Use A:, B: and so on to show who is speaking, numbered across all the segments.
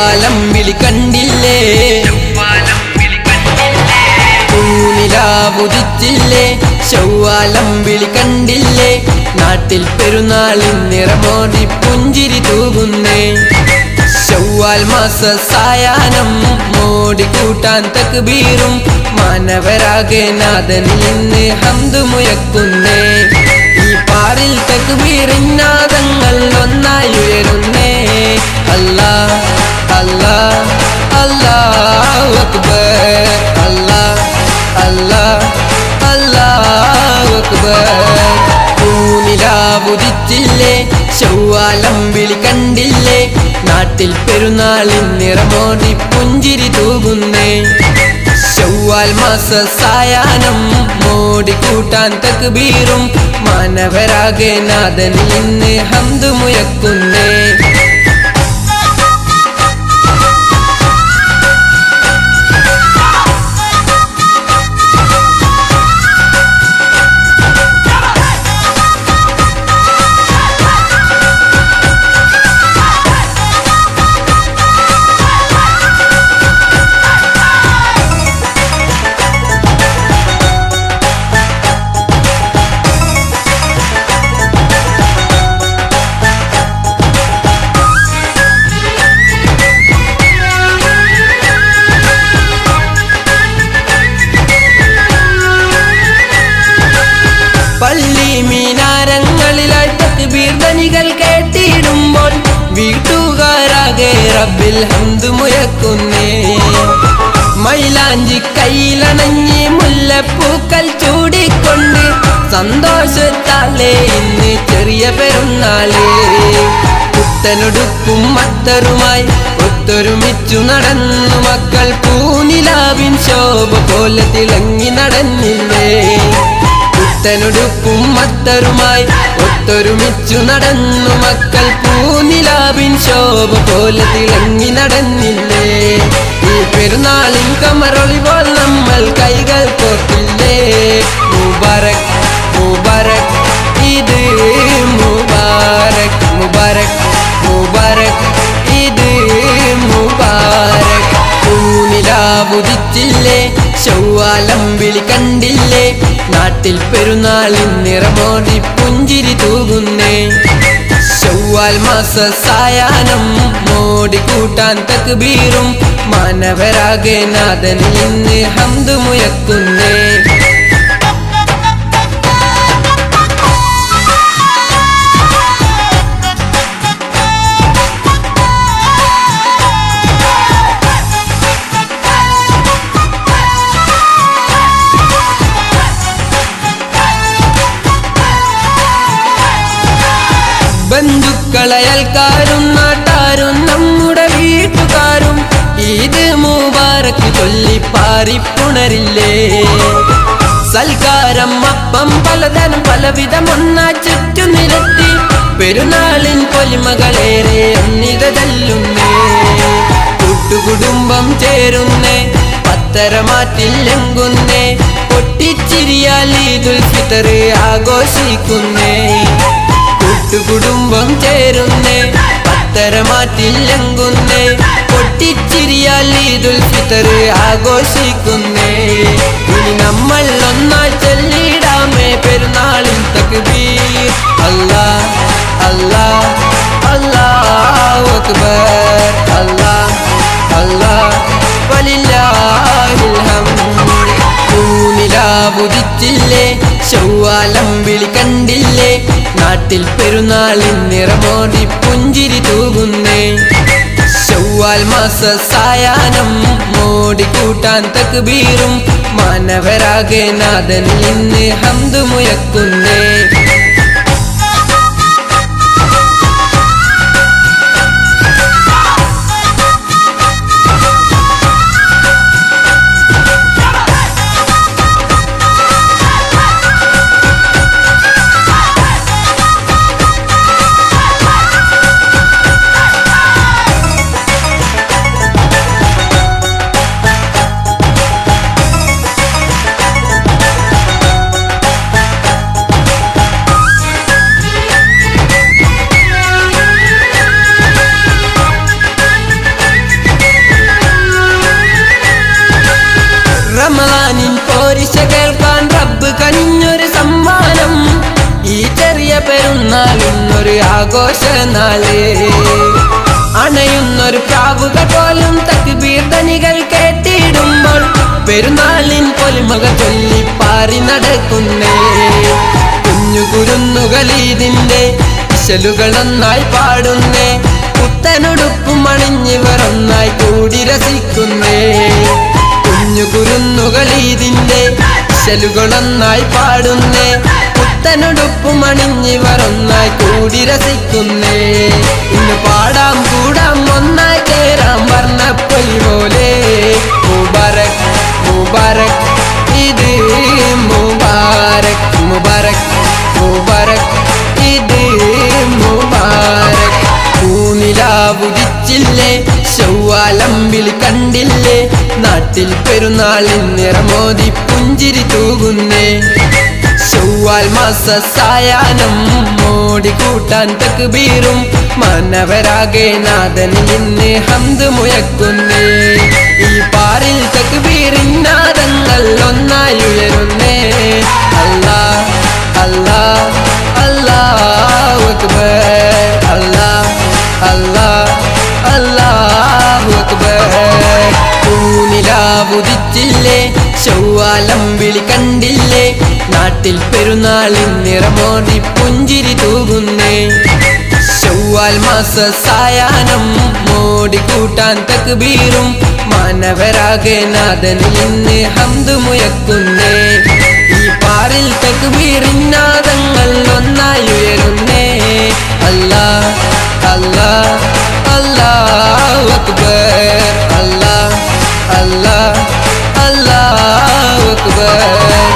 A: ചെവ്വാലം വിളി കണ്ടില്ലേ? പൂനിലാവുദിച്ചില്ലേ ചൊവ്വാലം വിളി കണ്ടില്ലേ? നാട്ടിൽ പെരുന്നാളിൽ നിറമോടി പുഞ്ചിരി തൂകുന്നേ. ചൊവ്വാൽ മാസ സായാഹ്നം മോടി കൂട്ടാൻ തക്ക് ബീറും മാനവരാകെ നാഥൻ നിന്ന് ഹന്തു മുഴക്കുന്നേ. ഈ പാറിൽ തക്ബീറിൻ നാദങ്ങൾ ഒന്നായി ഉയരുന്നേ. അല്ലാ അല്ലാ Allah Akbar Allah Allah Allah Akbar പൂനിലാവുദിച്ചില്ലേ ചൊവ്വാലം വിളി കണ്ടില്ലേ? നാട്ടിൽ പെരുന്നാളിൻ നിറമോടി പുഞ്ചിരി തൂകുന്നേ. ചൊവ്വാൽ മാസ സായാഹ്നം മോടി കൂട്ടാൻ തക്ബീറും മാനവരാകെ നാഥനിൽ നിന്ന് ഹന്തു മീനാരങ്ങളിലായി തക്ബീർ ധനികൾ കേട്ടിടുമ്പോൾ വീട്ടുകാരാകെ റബ്ബിൽ ഹന്തു മുഴക്കുന്നേ. മൈലാഞ്ചി കയ്യിലണഞ്ഞ് മുല്ലപ്പൂക്കൾ ചൂടിക്കൊണ്ട് സന്തോഷത്താലേ ഇന്ന് ചെറിയ പെരുന്നാളേ. പുത്തനൊടുക്കും മത്തറുമായി ഒത്തൊരുമിച്ചു നടന്നു മക്കൾ പൂനിലാവിൻ ശോഭ പോലെ തിളങ്ങി നടന്നില്ലേ. പുത്തനൊടുക്കും മത്തറുമായി ഒത്തൊരുമിച്ചു നടന്നു മക്കൾ പൂനിലാവിൻ ശോഭ പോലെ തിളങ്ങി നടന്നില്ലേ. ഈ പെരുന്നാളിൻ കമറൊളിപ്പോൾ വിളി കണ്ടില്ലേ? നാട്ടിൽ പെരുന്നാളിൻ നിറമോടി പുഞ്ചിരി തൂകുന്നേ. ചൊവ്വാൽ മാസ സായാഹ്നം മോടി കൂട്ടാൻ തക്ബീറും മാനവരാകെ നാഥൻ ഇന്ന് ഹന്തു ബന്ധുക്കളയൽക്കാരും നാട്ടാരും നമ്മുടെ വീട്ടുകാരും ഈദ് മുബാറക്ക് ചൊല്ലി പാറിപ്പുണരില്ലേ സൽക്കാരം അപ്പം പലതരം പലവിധം ഒന്നാ ചുറ്റു നിരത്തി പെരുന്നാളിൻ പൊലിമകളേറെ അന്നിത തല്ലുന്നേ. കൂട്ടുകുടുംബം ചേരുന്നേ പത്തരമാറ്റില്ലെങ്കുന്നേ പൊട്ടിച്ചിരിയാൽ ഈദുൽ ഫിത്തർ ആഘോഷിക്കുന്നേ. കൂട്ടുകുടുംബം ചേരുന്നേ പത്തരമാറ്റില്ലെങ്കുന്നേ പൊട്ടിച്ചിരിയാൽ ഈദുൽ ഫിത്തർ ആഘോഷിക്കുന്നേ. ഇനി നമ്മൾ ഒന്നാൽ ചൊല്ലിടാമേ പെരുന്നാളിൻ തക്ബീർ. അല്ലാ അല്ലാ അല്ലാഹു അല്ലാ അല്ലാ വലില്ലാഹിൽ ഹംദ്. പൂനിലാവുദിച്ചില്ലേ ചൊവ്വാലം വിളി കണ്ടില്ലേ നാട്ടിൽ പെരുന്നാളിൻ നിറമോടി പുഞ്ചിരി തൂകുന്നേ. ചൊവ്വാൽ മാസ സായാനം മോടി കൂട്ടാൻ തക്ബീറും മാനവരാകെ നാഥനിൽ ഇന്ന് ഹന്തു മുയക്കുന്നേ നാളിന്നൊരു ആഘോഷ നാൾ അണയുന്നൊരു പ്രാവുക പോലും തക്ബീർ കേട്ടിടുമ്പോൾ പെരുന്നാളിൻ പൊലിമക ചൊല്ലി നടക്കുന്നേ. കുഞ്ഞു കുരുന്നുകൾ ഇശലുകൾ നന്നായി പാടുന്നേ. പുത്തനുടുപ്പും അണിഞ്ഞിവർ ഒന്നായി കൂടി രസിക്കുന്നേ. കുഞ്ഞു കുരുന്നുകൾ ഇശലുകൾ ഒന്നായി പാടുന്നേ. അണിഞ്ഞിവർ ഒന്നായി കൂടി രസിക്കുന്നേ. ഇന്ന് പാടാം കൂടാം ഒന്നായി കേറാം വർണപ്പൊലി പോലെ. മുബാരക് മുബാരക് ഇത് മുബാരക് മുബാരക് മുബാരക് ഇത് മുബാരക് പൂനിലാവുദിച്ചില്ലേ ചൊവ്വാലമ്പിളി കണ്ടില്ലേ നാട്ടിൽ പെരുന്നാളിൽ നിറമോതി പുഞ്ചിരി തൂകുന്നേ. സായാഹ്നം മോടി കൂട്ടാൻ തക്ബീറും മാനവരാകെ നാഥനിൽ ഇന്ന് ഹന്ത് മുയക്കുന്നേ. ഈ പാറിൽ തക്ബീറിൻ നാദങ്ങൾ ഒന്നായി ഉയരുന്നേ. അല്ലാ അല്ലാ അല്ലാഹു അക്ബർ. അല്ലാ അല്ലാ അല്ലാഹു അക്ബർ. ചൊവ്വാലം വിളി കണ്ടില്ലേ? നാട്ടിൽ പെരുന്നാളിൻ നിറമോടി പുഞ്ചിരി തൂകുന്നേ. ചൊവ്വാൽ മാസ സായാഹ്നം മോടി കൂട്ടാൻ തക്ബീറും മാനവരാകെ നാഥനിൽ ഇന്ന് ഹന്തു മുയക്കുന്നേ. ഈ പാറിൽ തക്ക് നാദങ്ങൾ ഒന്നായി ഉയരുന്നേ. അല്ലാ അല്ലാ അല്ല അക്ബർ അല്ലാ അല്ലാ. അല്ലാഹു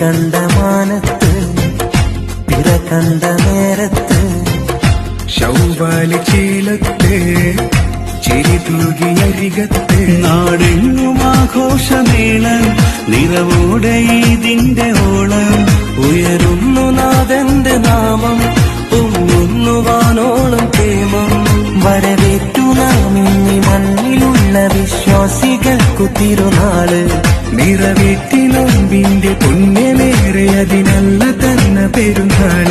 B: കണ്ട മാനത്ത് പിറ കണ്ട നേരത്ത്
C: ശൗവാലി ചീലത്തെ ചിരി തൂകിയരികത്തെ
D: നാടെങ്ങും ആഘോഷമേളം നിറവോടെ ഇതിന്റെ ഓളം.
B: ഉയരുന്നു നാഥന്റെ നാമം പൊങ്ങുന്നു വാനോളം പ്രേമം വരവേറ്റു നാം ഇനി മണ്ണിലുള്ള വിശ്വാസികൾക്കു തിരുനാൾ
C: നിറവേറ്റി നോമ്പിന്റെ പുണ്യമേറെ അതിനല്ല തന്ന പെരുന്നാൾ.